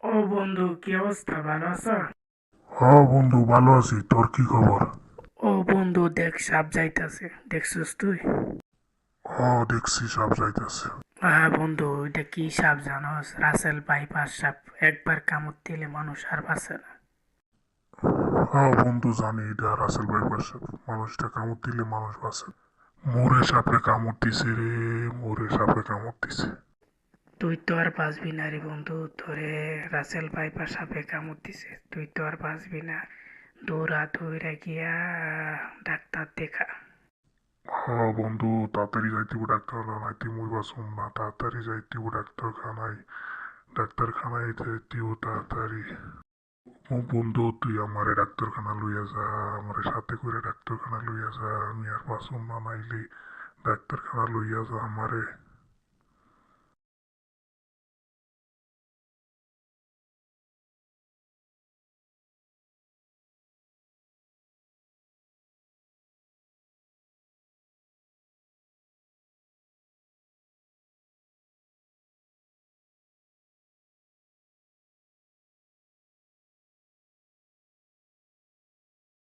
ও বন্ধু কি অবস্থা? ভালো আছো? হ্যাঁ বন্ধু ভালো আছি। তোর কি খবর? ও বন্ধু দেখ সাপ যাইতাছে। দেখছিস তুই? হ্যাঁ দেখছি সব যাইতেছে। হ্যাঁ বন্ধু ওইটা কি সাপ জানোস? রাসেল বাইপাস সাপ। একবার কামড় দিলে মানুষ আর বাঁচে না। হ্যাঁ বন্ধু জানি এটা রাসেল ভাইপার সাপ। মানুষটা কামড় দিলে মানুষ বাঁচে মোরে সাপে কামড় দিছে রে মোরে সাপে কামড় দিছে। তুই তো আর বাঁচবি না রে বন্ধু। তোরে রাসেল বাইপাস সাপে কামড় দিছে। তুই তো আর বাঁচবি না। দৌড়া দৌড়া গিয়া ডাক্তার দেখা। হ্যাঁ বন্ধু, তাড়াতাড়ি যাইতেব ডাক্তারখানায়। তুই মুই বাঁচুম না। তাড়াতাড়ি যাইতেব ডাক্তারখানায়। ডাক্তারখানায় যাইতেব তাড়াতাড়ি। ও বন্ধু, তুই আমারে ডাক্তারখানা লইয়া যা। আমারে সাথে করে ডাক্তারখানা লইয়া যা। আমি আর বাঁচুম না নাইলে। ডাক্তারখানা লইয়া যা আমারে।